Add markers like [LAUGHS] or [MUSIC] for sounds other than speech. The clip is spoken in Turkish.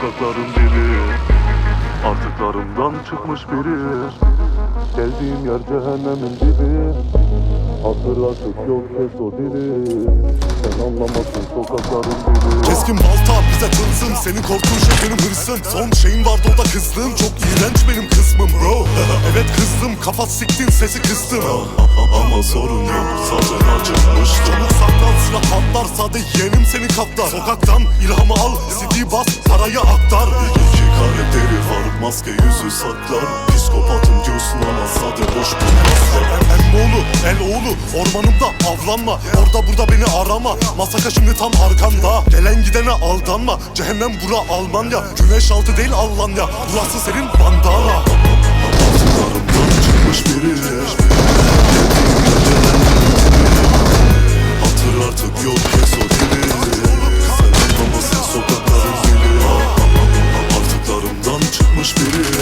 sokakların dili Artıklarımdan çıkmış biri. Geldiğim yer cehennemin dibi Hatır artık yok kes o dili. Sen anlamazsın sokakların dili. Keskin balta bize tılsım Senin korktuğun şey benim hırsım. Son şeyim vardı o da kızlığım Çok iğrenç benim kısmım bro. [LAUGHS] Evet kızdım kafa siktin sesi kıstım. Ama sorun yok zaten acımıştım Çabuk saklan silah patlar Sade yeğenim seni katlar Sokaktan ilhamı al CD bas parayı aktar. İki karakteri var maske yüzü saklar. Psikopatım diyorsun ama sade boş bulmazlar Emmoğlu el oğlu ormanımda avlanma. Orada burada beni arama. Masaka şimdi tam arkanda. Gelen gidene aldanma. Cehennem bura Almanya. Güneş altı değil Almanya. Burası senin bandana